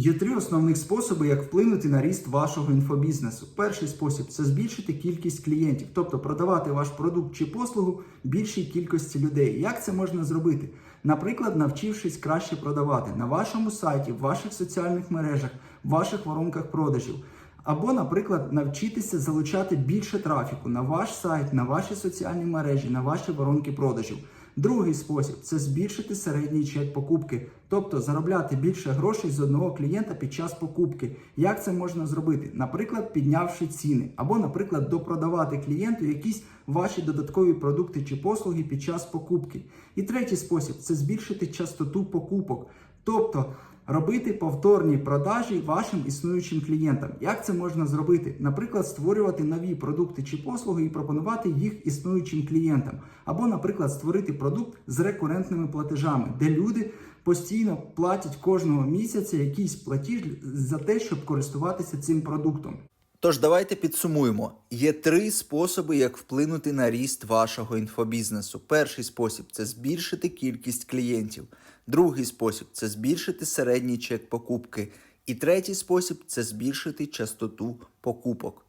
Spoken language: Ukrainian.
Є три основних способи, як вплинути на ріст вашого інфобізнесу. Перший спосіб це збільшити кількість клієнтів, тобто продавати ваш продукт чи послугу більшій кількості людей. Як це можна зробити? Наприклад, навчившись краще продавати на вашому сайті, в ваших соціальних мережах, в ваших воронках продажів. Або, наприклад, навчитися залучати більше трафіку на ваш сайт, на ваші соціальні мережі, на ваші воронки продажів. Другий спосіб це збільшити середній чек покупки, тобто заробляти більше грошей з одного клієнта під час покупки. Як це можна зробити? Наприклад, піднявши ціни, або, наприклад, допродавати клієнту якісь ваші додаткові продукти чи послуги під час покупки. І третій спосіб це збільшити частоту покупок, тобто робити повторні продажі вашим існуючим клієнтам. Як це можна зробити? Наприклад, створювати нові продукти чи послуги і пропонувати їх існуючим клієнтам, або, наприклад, створити продукт з рекурентними платежами, де люди постійно платять кожного місяця якийсь платіж за те, щоб користуватися цим продуктом. Тож давайте підсумуємо. Є три способи, як вплинути на ріст вашого інфобізнесу. Перший спосіб це збільшити кількість клієнтів. Другий спосіб це збільшити середній чек покупки. І третій спосіб це збільшити частоту покупок.